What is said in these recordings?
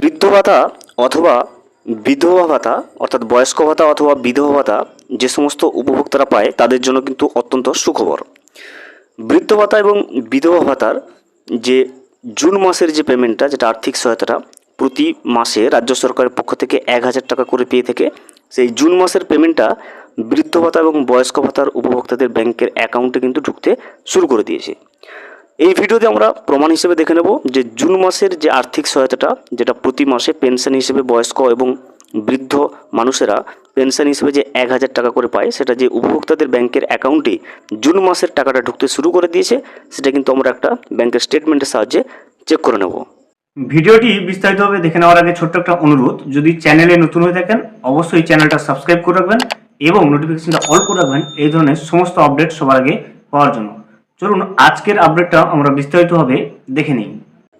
বৃদ্ধ ভাতা অথবা বিধবা ভাতা, অর্থাৎ বয়স্ক ভাতা অথবা বিধবা ভাতা যে সমস্ত উপভোক্তারা পায়, তাদের জন্য কিন্তু অত্যন্ত সুখবর। বৃদ্ধ ভাতা এবং বিধবা ভাতার যে জুন মাসের যে পেমেন্টটা যেটা আর্থিক সহায়তাটা, প্রতি মাসে রাজ্য সরকারের পক্ষ থেকে এক হাজার টাকা করে পেয়ে থেকে সেই জুন মাসের পেমেন্টটা বৃদ্ধ ভাতা এবং বয়স্ক ভাতার উপভোক্তাদের ব্যাংকের অ্যাকাউন্টে কিন্তু ঢুকতে শুরু করে দিয়েছে। এই ভিডিওতে আমরা প্রমাণ হিসেবে দেখে নেব যে জুন মাসের যে আর্থিক সহায়তাটা, যেটা প্রতি মাসে পেনশন হিসেবে বয়স্ক এবং বৃদ্ধ মানুষেরা পেনশন হিসেবে যে এক হাজার টাকা করে পায়, সেটা যে উপভোক্তাদের ব্যাংকের অ্যাকাউন্টে জুন মাসের টাকাটা ঢুকতে শুরু করে দিয়েছে, সেটা কিন্তু আমরা একটা ব্যাংকের স্টেটমেন্টের সাহায্যে চেক করে নেব। ভিডিওটি বিস্তারিতভাবে দেখে নেওয়ার আগে ছোট্ট একটা অনুরোধ, যদি চ্যানেলে নতুন হয়ে থাকেন, অবশ্যই চ্যানেলটা সাবস্ক্রাইব করে রাখবেন এবং নোটিফিকেশনটা অল করে রাখবেন, এই ধরনের সমস্ত আপডেট সবার আগে পাওয়ার জন্য। চলুন আজকের আপডেটটা আমরা বিস্তারিত বিস্তারিতভাবে দেখে নিই।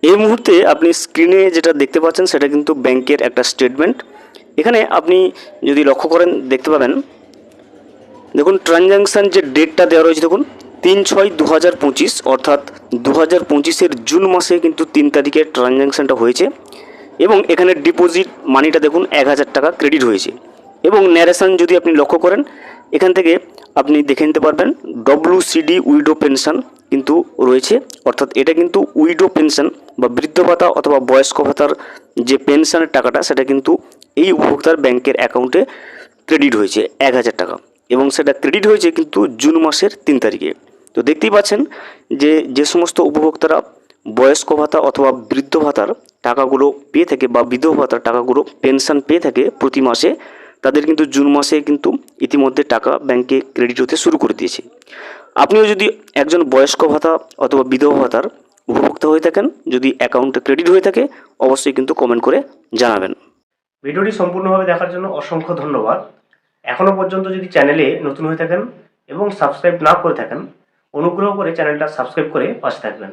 এই মুহূর্তে আপনি স্ক্রিনে যেটা দেখতে পাচ্ছেন সেটা কিন্তু ব্যাংকের একটা স্টেটমেন্ট এখানে আপনি যদি লক্ষ্য করেন, দেখতে পাবেন। দেখুন ট্রানজ্যাকশান যে ডেটটা দেওয়া রয়েছে, দেখুন, তিন ছয় দু হাজার পঁচিশ, অর্থাৎ দু হাজার পঁচিশের জুন মাসে কিন্তু তিন তারিখে ট্রানজ্যাকশানটা হয়েছে। এবং এখানে ডিপোজিট মানিটা দেখুন, এক হাজার টাকা ক্রেডিট হয়েছে। এবং ন্যারেশন যদি আপনি লক্ষ্য করেন এখান থেকে আপনি দেখে নিতে পারবেন ডব্লিউ সিডি উইডো পেনশন কিন্তু রয়েছে। অর্থাৎ এটা কিন্তু উইডো পেনশন বা বৃদ্ধ ভাতা অথবা বয়স্ক ভাতার যে পেনশনের টাকাটা, সেটা কিন্তু এই উপভোক্তার ব্যাংকের অ্যাকাউন্টে ক্রেডিট হয়েছে এক হাজার টাকা এবং সেটা ক্রেডিট হয়েছে কিন্তু জুন মাসের তিন তারিখে। তো দেখতেই পাচ্ছেন যে যে সমস্ত উপভোক্তারা বয়স্ক ভাতা অথবা বৃদ্ধ ভাতার টাকাগুলো পেয়ে থাকে বা বিধবা ভাতার টাকাগুলো পেনশন পেয়ে থাকে প্রতি মাসে তাদের কিন্তু জুন মাসে কিন্তু ইতিমধ্যে টাকা ব্যাংকে ক্রেডিট হতে শুরু করে দিয়েছে। আপনিও যদি একজন বয়স্ক ভাতা অথবা বিধবা ভাতার উপভোক্তা হয়ে থাকেন, যদি অ্যাকাউন্টে ক্রেডিট হয়ে থাকে, অবশ্যই কিন্তু কমেন্ট করে জানাবেন। ভিডিওটি সম্পূর্ণভাবে দেখার জন্য অসংখ্য ধন্যবাদ। এখনও পর্যন্ত যদি চ্যানেলে নতুন হয়ে থাকেন এবং সাবস্ক্রাইব না করে থাকেন, অনুগ্রহ করে চ্যানেলটা সাবস্ক্রাইব করে পাশে থাকবেন।